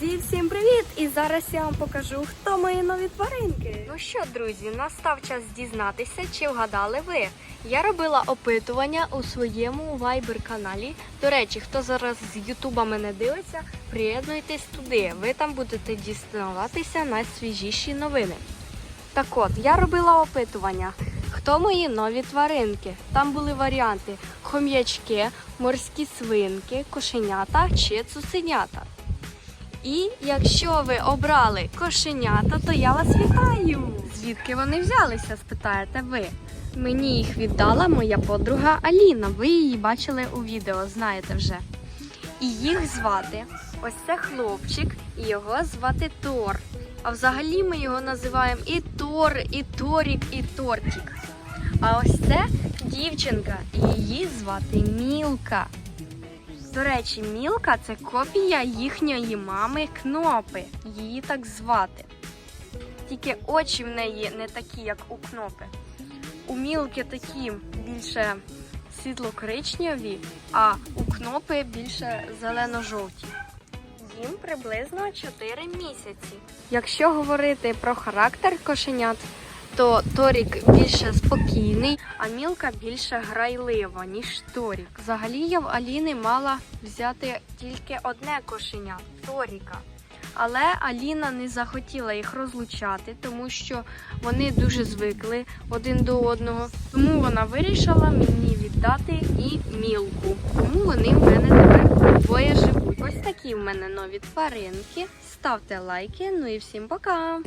Друзі, всім привіт! І зараз я вам покажу, хто мої нові тваринки. Ну що, друзі, настав час дізнатися, чи вгадали ви. Я робила опитування у своєму Viber каналі. До речі, хто зараз з Ютуба мене дивиться, приєднуйтесь туди. Ви там будете дізнаватися найсвіжіші новини. Так от, я робила опитування. Хто мої нові тваринки? Там були варіанти: хом'ячки, морські свинки, кошенята чи цуценята. І якщо ви обрали кошенята, то я вас вітаю! Звідки вони взялися, спитаєте ви? Мені їх віддала моя подруга Аліна. Ви її бачили у відео, знаєте вже. І їх звати ось це хлопчик, і його звати Тор. А взагалі ми його називаємо і Тор, і Торік, і Тортік. А ось це дівчинка, і її звати Мілка. До речі, Мілка це копія їхньої мами Кнопи. Її так звати. Тільки очі в неї не такі, як у Кнопи. У Мілки такі більше світло-коричневі, а у Кнопи більше зелено-жовті. Їм приблизно 4 місяці. Якщо говорити про характер кошенят, то Торік більше спокійний, а Мілка більше грайлива, ніж Торік. Взагалі я в Аліни мала взяти тільки одне кошеня Торіка. Але Аліна не захотіла їх розлучати, тому що вони дуже звикли один до одного. Тому вона вирішила мені віддати і мілку. Тому вони в мене тепер двоє живуть. Ось такі в мене нові тваринки. Ставте лайки. Ну і всім пока!